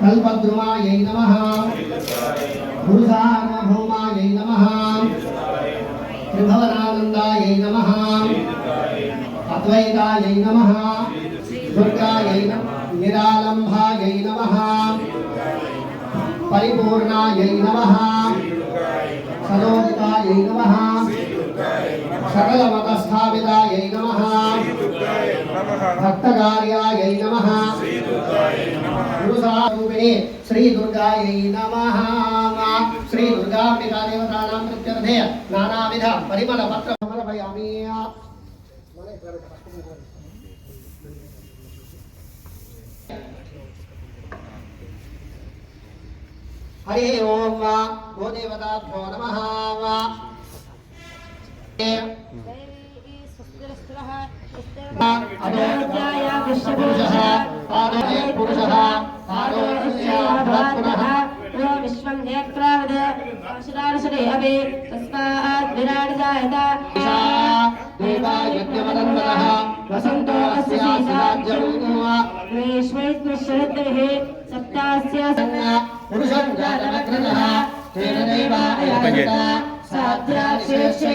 కల్పద్రుమాయై నమ గురుసార్వభౌమాయై నమ త్రిభవనానందాయై నమ అద్వైతాయై నమ దుర్గాయై నిరాలంభాయై నమ పరిపూర్ణాయై నమ సరోజితాయై నమ नमः सकलमतस्थापितायै नमः भक्तकार्यायै नमः गुरुसारूपिणे श्रीदुर्गायै नमः श्रीदुर्गाम्बिका देवतानां प्रत्यर्थे नानाविध परिमलपत्र समर्पयामि हरि ओम वा गोदेवताभ्यो नमः वा पुरुषः पादे पुरुषः पादोऽस्याभ्रत्पुनः विश्वं नेत्रावद अक्षरार्षणे तस्मात् विराट् जायत देवायज्ञमदन्वतः वसन्तो अस्यास्राज्यम् विश्वैश्वरद्भिः सप्तास्य पुरुषं जातमग्रतः तेन दैवायजन्त साध्याशेषे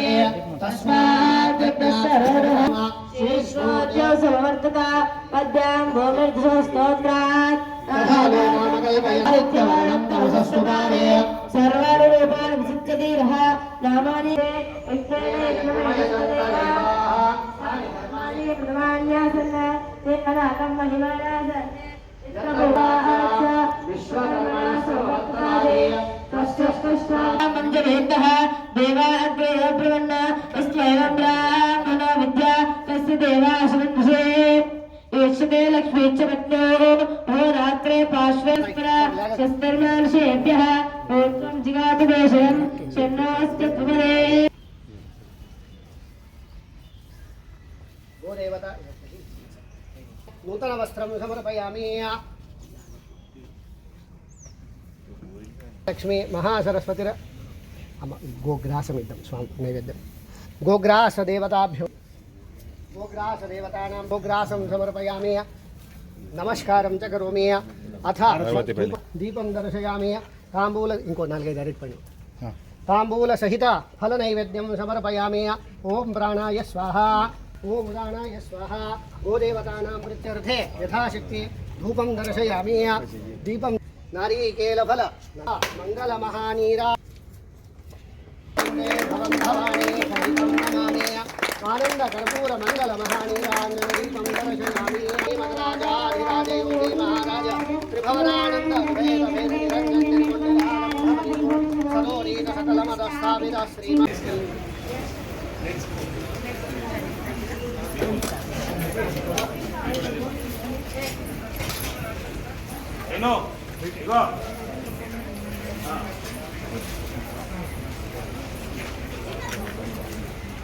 श्रीश्रोत्योसंवर्तका पद्यां भूमिर्दृशस्तोत्रात् सर्वानुरूपान् विशित्यधीरः नामानि प्रमाण्यासन् ते अनाकं महिमानासन् विश्वकर्मणा देवाग्रे प्रवन्न यस्त्वयं ब्राह्मणो विद्या तस्य देवाशुभे ईक्षते लक्ष्मी च पत्न्यो हो रात्रे पार्श्वे शस्त्रमानुषेभ्यः ऊर्ध्वं जिगातु देशं शन्नोऽस्य त्वमरे गोदेवता नूतनवस्त्रं समर्पयामि लक्ष्मी महासरस्वतिर अम्म गोग्रासमिदं स्वां नैवेद्यं గోగ్రాసదేవతాభ్యో గోగ్రాసదేవతానాం గోగ్రాసం సమర్పయామి. నమస్కారం చ కరోమి. అథ దీపం దర్శయామి. తాంబూల ఇంకో నాలుగైదు అరటి పని తాంబూల సహిత ఫల నైవేద్యం సమర్పయామి. ఓం ప్రాణాయ స్వాహ. ఓం ప్రాణాయ స్వాహ. గోదేవతానాం ప్రత్యర్థే యథాశక్తి. ధూపం దర్శయామి. దీపం నారీకేల ఫల మంగళ మహానీరా. బంధవాణి హరితం నమామే ఆనంద కర్పూర మంగళ మహాణి రాజీపం దర్శనామి రాజాది రాజేవుడి మహారాజ త్రిభవనానంద సరోరీత సకలమద స్థాపిత శ్రీ No, no.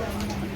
Yeah.